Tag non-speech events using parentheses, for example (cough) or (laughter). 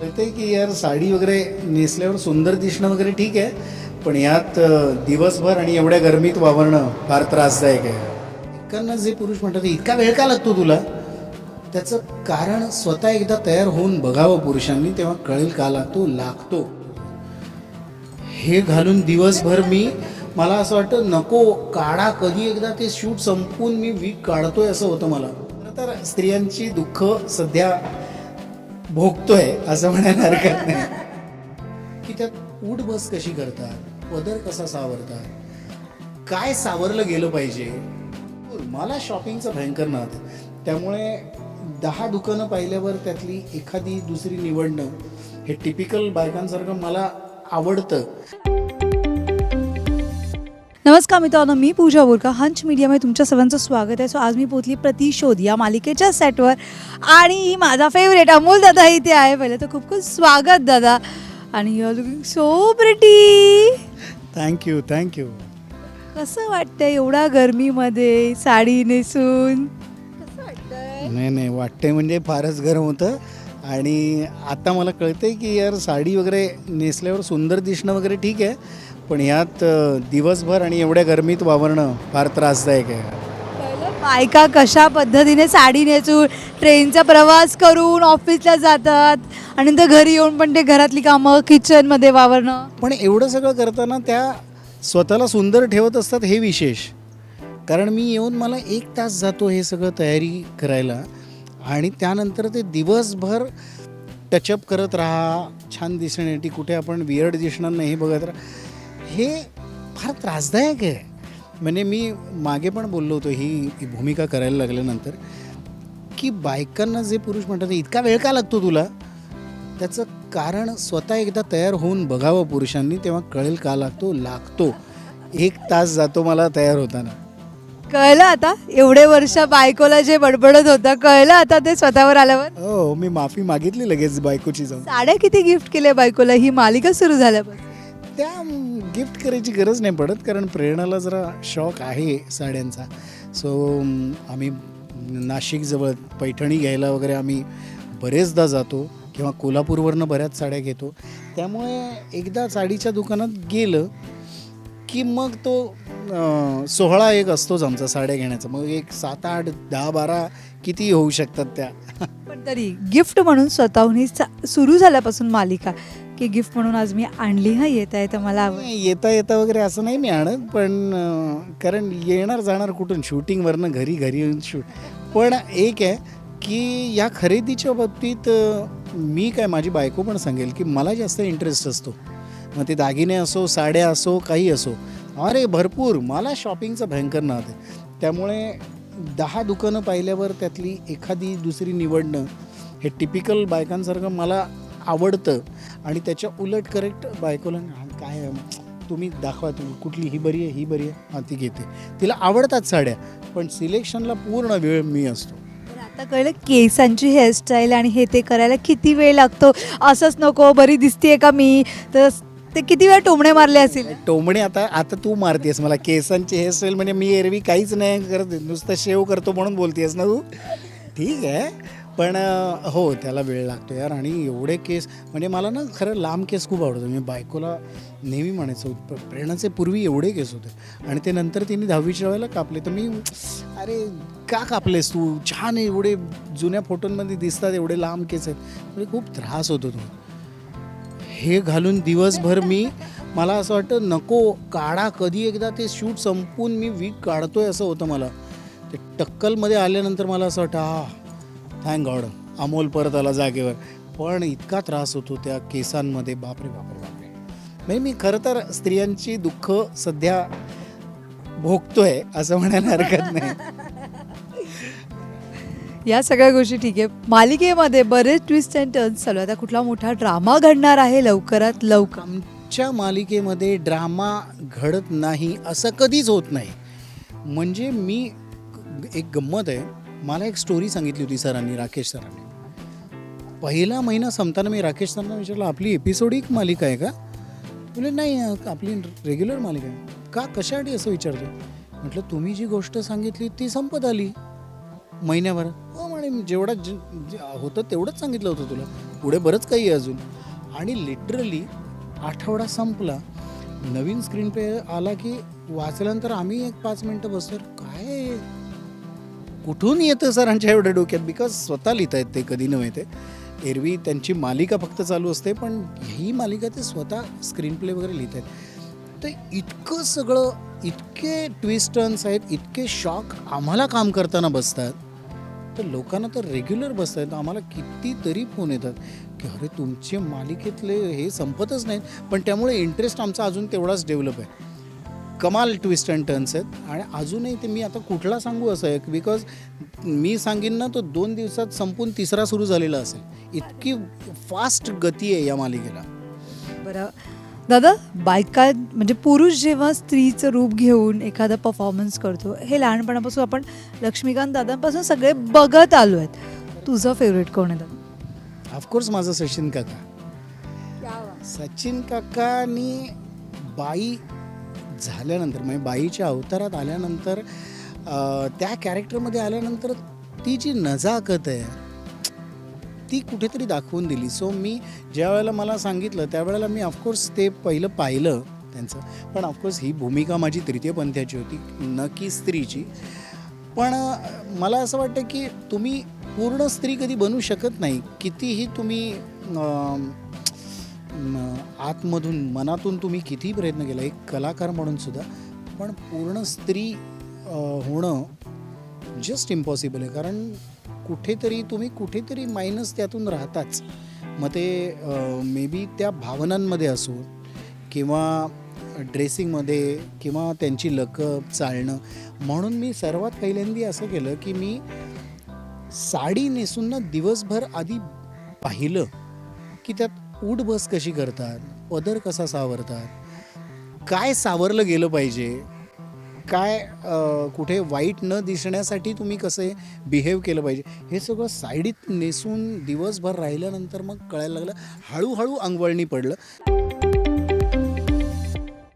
कळते की यार साडी वगैरे नेसल्यावर सुंदर दिसणं वगैरे ठीक आहे पण यात दिवसभर आणि एवढ्या गरमीत वावरणं फार त्रासदायक आहे. एकांना जे पुरुष म्हणतात इतका वेळ का लागतो तुला? त्याचं कारण स्वतः एकदा तयार होऊन बघावं पुरुषांनी तेव्हा कळेल का लागतो लागतो. हे घालून दिवसभर मी मला असं वाटतं नको काढा कधी एकदा ते शूट संपून मी वीक काढतोय असं होतं मला. तर स्त्रियांची दुःख सध्या भोगतोय असं म्हणायला हरकत नाही. (laughs) की त्यात उठ बस कशी करतात? पदर कसा सावरतात? काय सावरलं गेलं पाहिजे? मला शॉपिंगचं भयंकर नाद. त्यामुळे दहा दुकानं पाहिल्यावर त्यातली एखादी दुसरी निवडणं हे टिपिकल बायकांसारखं मला आवडतं. नमस्कार मित्रांनो मी पूजा बोरका हंच मीडियामध्ये तुमच्या सर्वांचं स्वागत आहे. सो आज मी पोचली प्रतिशोध या मालिकेच्या सेटवर आणि माझा फेवरेट अमोल दादा इथे आहे. पहिले तर खूप खूप स्वागत दादा. आणि you are looking so pretty thank you thank you कसं वाटतंय एवढ्या गरमीमध्ये साडी नेसून? कसं वाटतंय? नाही नाही वाटतंय म्हणजे फारच गरम होतं. आणि आता मला कळतंय की यार साडी वगैरे नेसल्यावर सुंदर दिसणं वगैरे ठीक आहे. पण यात दिवसभर आणि एवढ्या गरमीत वावरणं फार त्रासदायक आहे. बायका कशा पद्धतीने साडी नेसून ट्रेनचा प्रवास करून ऑफिसला जातात आणि नंतर घरी येऊन पण ते घरातली कामं किचनमध्ये वावरणं? पण एवढं सगळं करताना त्या स्वतःला सुंदर ठेवत असतात हे विशेष. कारण मी येऊन मला एक तास जातो हे सगळं तयारी करायला आणि त्यानंतर ते दिवसभर टचअप करत राहा छान दिसण्यासाठी कुठे आपण वियर्ड दिसणार नाही हे बघत राहा. हे फार त्रासदायक आहे. म्हणजे मी मागे पण बोललो होतो ही भूमिका करायला लागल्यानंतर की बायकांना जे पुरुष म्हणतात इतका वेळ का लागतो तुला? त्याचं कारण स्वतः एकदा तयार होऊन बघावं पुरुषांनी तेव्हा कळेल का लागतो लागतो. एक तास जातो मला तयार होताना. कळलं आता? एवढे वर्ष बायकोला जे बडबडत होतं कळलं आता ते स्वतःवर आल्यावर? हो मी माफी मागितली लगेच बायकोची जाऊन. साड्या किती गिफ्ट केल्या बायकोला? ही मालिका सुरू झाल्यापासून त्या गिफ्ट करायची गरज नाही पडत कारण प्रेरणाला जरा शॉक आहे साड्यांचा. सो आम्ही नाशिकजवळ पैठणी घ्यायला वगैरे आम्ही बरेचदा जातो किंवा कोल्हापूरवरनं बऱ्याच साड्या घेतो. त्यामुळे एकदा साडीच्या दुकानात गेलं की मग तो सोहळा एक असतोच आमचा साड्या घेण्याचा. मग एक सात आठ दहा बारा किती होऊ शकतात त्या. पण तरी गिफ्ट म्हणून स्वतःहून ही चा- सुरू झाल्यापासून मालिका. की गिफ्ट म्हणून आज मी आणली हा येत आहे तर मला आवड. नाही, येता येता वगैरे असं नाही मी आणत पण अं, कारण येणार जाणार कुठून? शूटिंगवरनं घरी घरी येऊन शूट. पण एक आहे की या खरेदीच्या बाबतीत अं, मी काय माझी बायको पण सांगेल की मला जास्त इंटरेस्ट असतो. मग ते दागिने असो साड्या असो काही असो. अरे भरपूर. मला शॉपिंगचा भयंकर नाद आहे. त्यामुळे दहा दुकानं पाहिल्यावर त्यातली एखादी दुसरी निवडणं हे टिपिकल बायकांसारखं मला आवडतं. आणि त्याच्या उलट करेक्ट बायकोला "हा, काय तुम्ही दाखवा तुम्ही कुठली ही बरी आहे ही बरी आहे. हां ती घेते. तिला आवडतात साड्या पण सिलेक्शनला पूर्ण वेळ मी असतो. आता कळलं केसांची हेअरस्टाईल आणि हे ते करायला किती वेळ लागतो. असंच नको बरी दिसतीये का मी? तर ते किती वेळ टोमणे मारले असतील टोमणे आता आता तू मारतेस मला. केसांची हेअरस्टाईल म्हणजे मी एरवी काहीच नाही करत नुसतं शेव करतो म्हणून बोलतेस ना तू? ठीक आहे. पण हो त्याला वेळ लागतो यार. आणि एवढे केस म्हणजे मला ना खरं लांब केस खूप आवडतो मी बायकोला नेहमी म्हणायचो प्रेरणाचे पूर्वी एवढे केस होते. आणि ते नंतर तिने दहावीच्या वेळेला कापले. तर मी अरे का कापलेस तू? छान एवढे जुन्या फोटोंमध्ये दिसतात एवढे लांब केस आहेत. म्हणजे खूप त्रास होतो तो. हे घालून दिवसभर मी मला असं वाटतं नको काढा. कधी एकदा ते शूट संपून मी वीक काढतोय असं होतं मला. ते टक्कलमध्ये आल्यानंतर मला असं वाटतं हा थँक गॉड अमोल परत आला जागेवर. पण इतका त्रास होतो त्या केसांमध्ये. बापरे बापरे बापरे. म्हणजे मी खरं तर स्त्रियांची दुःख सध्या भोगतोय असं म्हणायला हरकत नाही. (laughs) या सगळ्या गोष्टी ठीक आहे. मालिकेमध्ये बरेच ट्विस्ट अँड टर्न्स चालू आहे आता कुठला मोठा ड्रामा घडणार आहे लवकरात लवकर? आमच्या मालिकेमध्ये ड्रामा घडत नाही असं कधीच होत नाही. म्हणजे मी एक गंमत आहे. मला एक स्टोरी सांगितली होती सरांनी राकेश सरांनी. पहिला महिना संपताना मी राकेश सरांना विचारलं आपली एपिसोडिक मालिका आहे का? तुला नाही आपली रेग्युलर मालिका आहे. का? कशासाठी असं विचारतो म्हटलं तुम्ही जी गोष्ट सांगितली ती संपत आली. महिन्याभरात हो म्हणे जेवढा जे होतं तेवढंच सांगितलं होतं तुला. पुढे बरंच काही आहे अजून. आणि लिटरली आठवडा संपला. नवीन स्क्रीन पे आला की वाचल्यानंतर आम्ही एक पाच मिनटं बसतो काय कुठून येतं सरांच्या एवढ्या डोक्यात? बिकॉज स्वतः लिहित आहेत ते कधी नव्हे ते. एरवी त्यांची मालिका फक्त चालू असते पण ही मालिका ते स्वतः स्क्रीन प्ले वगैरे लिहित आहेत तर इतकं सगळं इतके ट्विस्ट टर्न्स आहेत इतके शॉक आम्हाला काम करताना बसतात. तर लोकांना तर रेग्युलर बसत आहेत आम्हाला कितीतरी फोन येतात. की अरे तुमचे मालिकेतले हे संपतच नाहीत. पण त्यामुळे इंटरेस्ट आमचा अजून तेवढाच डेव्हलप आहे. कमाल ट्विस्ट अँड टर्न्स आहेत. आणि अजूनही ते मी आता कुठला सांगू असं आहे बिकॉज मी सांगेन ना तो दोन दिवसात संपून तिसरा सुरू झालेला असेल. इतकी फास्ट गती आहे या मालिकेला. बरं. दादा बायका म्हणजे पुरुष जेव्हा स्त्रीचं रूप घेऊन एखादा परफॉर्मन्स करतो हे लहानपणापासून आपण लक्ष्मीकांत दादांपासून सगळे बघत आलो आहेत. तुझं फेवरेट कोण आहे दादा? ऑफकोर्स माझं सचिन काका. सचिन काकानी बाई झाल्यानंतर म्हणजे बाईच्या अवतारात आल्यानंतर त्या कॅरेक्टरमध्ये आल्यानंतर ती जी नजाकत आहे ती कुठेतरी दाखवून दिली. सो मी ज्या वेळेला मला सांगितलं त्यावेळेला मी ऑफकोर्स ते पहिलं पाहिलं त्यांचं. पण ऑफकोर्स ही भूमिका माझी तृतीयपंथाची होती न की स्त्रीची. पण मला असं वाटतं की तुम्ही पूर्ण स्त्री कधी बनू शकत नाही. कितीही तुम्ही आतमधून मनातून तुम्ही कितीही प्रयत्न केला एक कलाकार म्हणून सुद्धा पण पूर्ण स्त्री होणं जस्ट इम्पॉसिबल आहे. कारण कुठेतरी तुम्ही कुठेतरी मायनस त्यातून राहताच. मग ते मे बी त्या भावनांमध्ये असो किंवा ड्रेसिंगमध्ये किंवा त्यांची लकब चालणं. म्हणून मी सर्वात पहिल्यांदी असं केलं की मी साडी नेसून ना दिवसभर आधी पाहिलं की त्यात उठ बस कशी करतात? पदर कसा सावरतात? काय सावरलं गेलं पाहिजे? काय कुठे वाईट न दिसण्यासाठी तुम्ही कसे बिहेव केलं पाहिजे? हे सगळं साईडीत नेसून दिवसभर राहिल्यानंतर मग कळायला लागलं हळूहळू अंगवळणी पडलं.